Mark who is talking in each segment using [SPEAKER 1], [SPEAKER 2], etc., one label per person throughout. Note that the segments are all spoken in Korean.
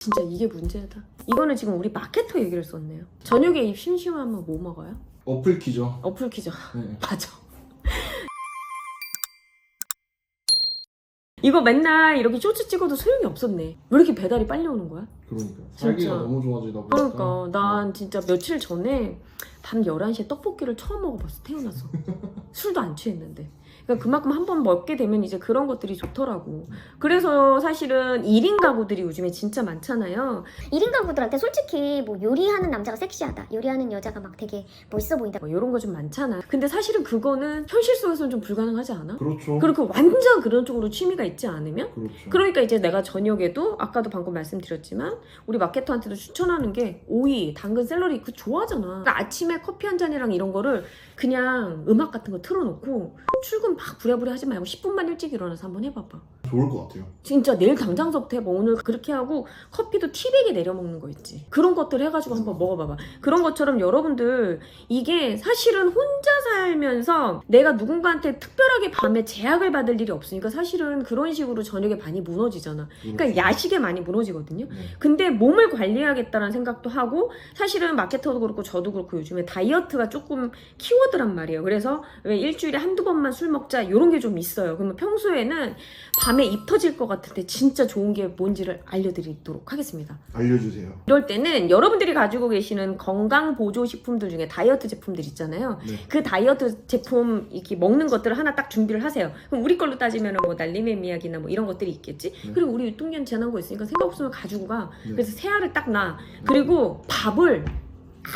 [SPEAKER 1] 진짜 이게 문제다. 이거는 지금 우리 마케터 얘기를 썼네요. 저녁에 입 심심하면 뭐 먹어요?
[SPEAKER 2] 어플 키죠.
[SPEAKER 1] 어플 키죠.
[SPEAKER 2] 네.
[SPEAKER 1] 맞아. 이거 맨날 이렇게 쇼츠 찍어도 소용이 없었네. 왜 이렇게 배달이 빨리 오는 거야?
[SPEAKER 2] 그러니까 살기가. 너무 좋아지다 보니까.
[SPEAKER 1] 그러니까 난 진짜 며칠 전에 밤 11시에 떡볶이를 처음 먹어봤어 태어나서 술도 안 취했는데 그러니까 그만큼 한 번 먹게 되면 이제 그런 것들이 좋더라고 그래서 사실은 1인 가구들이 요즘에 진짜 많잖아요
[SPEAKER 3] 1인 가구들한테 솔직히 뭐 요리하는 남자가 섹시하다 요리하는 여자가 막 되게 멋있어 보인다
[SPEAKER 1] 뭐 이런 거 좀 많잖아 근데 사실은 그거는 현실 속에서는 좀 불가능하지 않아?
[SPEAKER 2] 그렇죠.
[SPEAKER 1] 그리고 완전 그런 쪽으로 취미가 있지 않으면
[SPEAKER 2] 그렇죠.
[SPEAKER 1] 그러니까 이제 내가 저녁에도 아까도 방금 말씀드렸지만 우리 마케터한테도 추천하는 게 오이, 당근, 샐러리 그 좋아하잖아. 그러니까 아침에 커피 한 잔이랑 이런 거를 그냥 음악 같은 거 틀어놓고 출근 막 부랴부랴 하지 말고 10분만 일찍 일어나서 한번 해봐봐.
[SPEAKER 2] 좋을 것 같아요.
[SPEAKER 1] 진짜 내일 당장서부터 해봐. 오늘 그렇게 하고 커피도 티백에 내려 먹는 거 있지. 그런 것들 해가지고 한번 먹어봐봐. 그런 것처럼 여러분들 이게 사실은 혼자 살면서 내가 누군가한테 특별하게 밤에 제약을 받을 일이 없으니까 사실은 그런 식으로 저녁에 많이 무너지잖아. 그러니까 야식에 많이 무너지거든요.
[SPEAKER 2] 네.
[SPEAKER 1] 근데 몸을 관리해야겠다는 생각도 하고 사실은 마케터도 그렇고 저도 그렇고 요즘에 다이어트가 조금 키워드란 말이에요. 그래서 왜 일주일에 한두 번만 술 먹자 이런 게 좀 있어요. 그러면 평소에는 밤에 입 터질 것 같은데 진짜 좋은 게 뭔지를 알려드리도록 하겠습니다.
[SPEAKER 2] 알려주세요.
[SPEAKER 1] 이럴 때는 여러분들이 가지고 계시는 건강 보조 식품들 중에 다이어트 제품들 있잖아요.
[SPEAKER 2] 네.
[SPEAKER 1] 그 다이어트 제품 이렇게 먹는 것들을 하나 딱 준비를 하세요. 그럼 우리 걸로 따지면 뭐 날림의 미약이나 뭐 이런 것들이 있겠지.
[SPEAKER 2] 네.
[SPEAKER 1] 그리고 우리 유통기한 지난 거 있으니까 생각 없으면 가지고 가.
[SPEAKER 2] 네.
[SPEAKER 1] 그래서 새알을 딱 놔. 그리고 밥을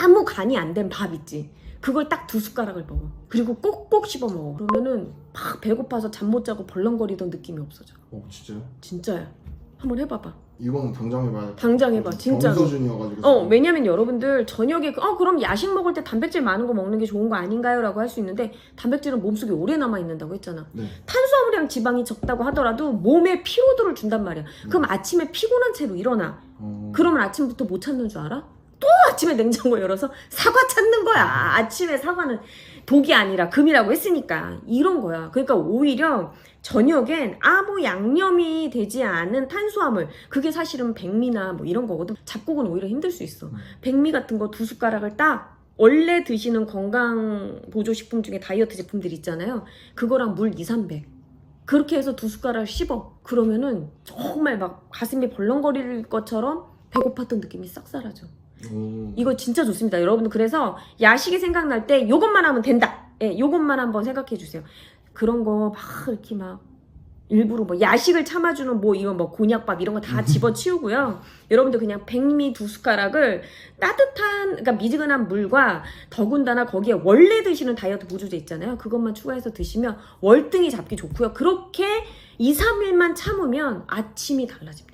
[SPEAKER 1] 아무 간이 안 된 밥 있지. 그걸 딱 두 숟가락을 먹어. 그리고 꼭꼭 씹어 먹어. 그러면은 막 배고파서 잠 못 자고 벌렁거리던 느낌이 없어져.
[SPEAKER 2] 어 진짜요?
[SPEAKER 1] 진짜야. 한번 해봐봐.
[SPEAKER 2] 이거는 당장 해봐야 돼.
[SPEAKER 1] 당장 해봐. 진짜로.
[SPEAKER 2] 경수준이어가지고.
[SPEAKER 1] 어, 왜냐면 여러분들 저녁에 그- 어 그럼 야식 먹을 때 단백질 많은 거 먹는 게 좋은 거 아닌가요?라고 할 수 있는데 단백질은 몸속에 오래 남아 있는다고 했잖아.
[SPEAKER 2] 네.
[SPEAKER 1] 탄수화물이랑 지방이 적다고 하더라도 몸에 피로도를 준단 말이야. 그럼 아침에 피곤한 채로 일어나.
[SPEAKER 2] 어...
[SPEAKER 1] 그러면 아침부터 못 찾는 줄 알아? 또 아침에 냉장고 열어서 사과 찾는 거야. 아침에 사과는 독이 아니라 금이라고 했으니까 이런 거야. 그러니까 오히려 저녁엔 아무 양념이 되지 않은 탄수화물 그게 사실은 백미나 뭐 이런 거거든. 잡곡은 오히려 힘들 수 있어.
[SPEAKER 2] 음.
[SPEAKER 1] 백미 같은 거 두 숟가락을 딱 원래 드시는 건강 보조 식품 중에 다이어트 제품들 있잖아요. 그거랑 물 2, 300. 그렇게 해서 두 숟가락 씹어. 그러면은 정말 막 가슴이 벌렁거릴 것처럼 배고팠던 느낌이 싹 사라져.
[SPEAKER 2] 오...
[SPEAKER 1] 이거 진짜 좋습니다. 여러분들 그래서 야식이 생각날 때 요것만 하면 된다. 예, 요것만 한번 생각해 주세요. 그런 거 막 이렇게 막 일부러 뭐 야식을 참아주는 뭐 이거 뭐 곤약밥 이런 거 다 집어치우고요. 여러분들 그냥 백미 두 숟가락을 따뜻한 그러니까 미지근한 물과 더군다나 거기에 원래 드시는 다이어트 보조제 있잖아요. 그것만 추가해서 드시면 월등히 잡기 좋고요. 그렇게 2, 3일만 참으면 아침이 달라집니다.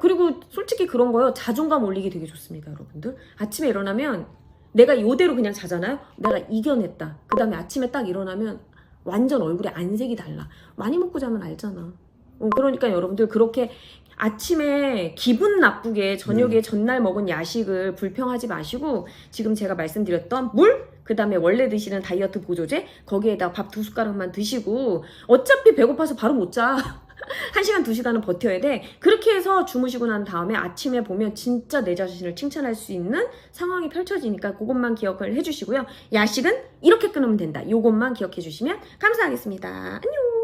[SPEAKER 1] 그리고 솔직히 그런 거요. 자존감 올리기 되게 좋습니다, 여러분들. 아침에 일어나면 내가 이대로 그냥 자잖아요. 내가 이겨냈다. 그 다음에 아침에 딱 일어나면 완전 얼굴에 안색이 달라. 많이 먹고 자면 알잖아. 어, 그러니까 여러분들 그렇게 아침에 기분 나쁘게 저녁에 전날 먹은 야식을 불평하지 마시고 지금 제가 말씀드렸던 물, 그 다음에 원래 드시는 다이어트 보조제, 거기에다 밥 두 숟가락만 드시고 어차피 배고파서 바로 못 자. 한 시간 두 시간은 버텨야 돼. 그렇게 해서 주무시고 난 다음에 아침에 보면 진짜 내 자신을 칭찬할 수 있는 상황이 펼쳐지니까 그것만 기억을 해주시고요. 야식은 이렇게 끊으면 된다. 요것만 기억해 주시면 감사하겠습니다. 안녕!